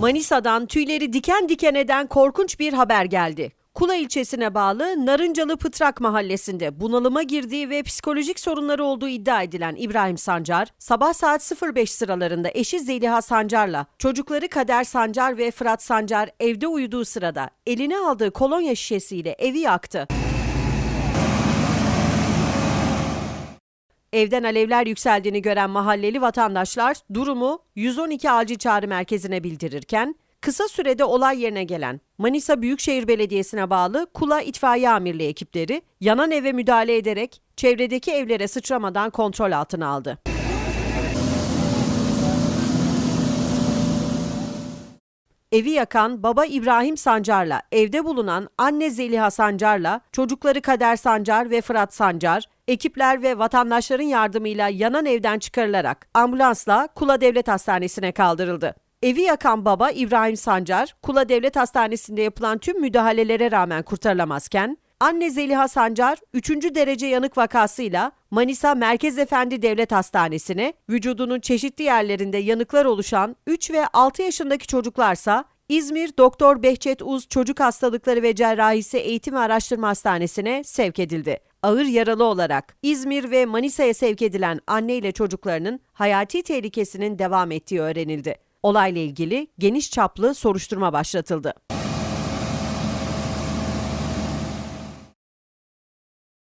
Manisa'dan tüyleri diken diken eden korkunç bir haber geldi. Kula ilçesine bağlı Narıncalı Pıtrak mahallesinde bunalıma girdiği ve psikolojik sorunları olduğu iddia edilen İbrahim Sancar, sabah saat 05 sıralarında eşi Zeliha Sancar'la çocukları Kader Sancar ve Fırat Sancar evde uyuduğu sırada eline aldığı kolonya şişesiyle evi yaktı. Evden alevler yükseldiğini gören mahalleli vatandaşlar durumu 112 acil çağrı merkezine bildirirken kısa sürede olay yerine gelen Manisa Büyükşehir Belediyesi'ne bağlı Kula İtfaiye Amirliği ekipleri yanan eve müdahale ederek çevredeki evlere sıçramadan kontrol altına aldı. Evi yakan baba İbrahim Sancar'la evde bulunan anne Zeliha Sancar'la çocukları Kader Sancar ve Fırat Sancar, ekipler ve vatandaşların yardımıyla yanan evden çıkarılarak ambulansla Kula Devlet Hastanesi'ne kaldırıldı. Evi yakan baba İbrahim Sancar, Kula Devlet Hastanesi'nde yapılan tüm müdahalelere rağmen kurtarılamazken, anne Zeliha Sancar 3. derece yanık vakasıyla Manisa Merkez Efendi Devlet Hastanesi'ne, vücudunun çeşitli yerlerinde yanıklar oluşan 3 ve 6 yaşındaki çocuklarsa İzmir Doktor Behçet Uz Çocuk Hastalıkları ve Cerrahisi Eğitim ve Araştırma Hastanesi'ne sevk edildi. Ağır yaralı olarak İzmir ve Manisa'ya sevk edilen anne ile çocuklarının hayati tehlikesinin devam ettiği öğrenildi. Olayla ilgili geniş çaplı soruşturma başlatıldı.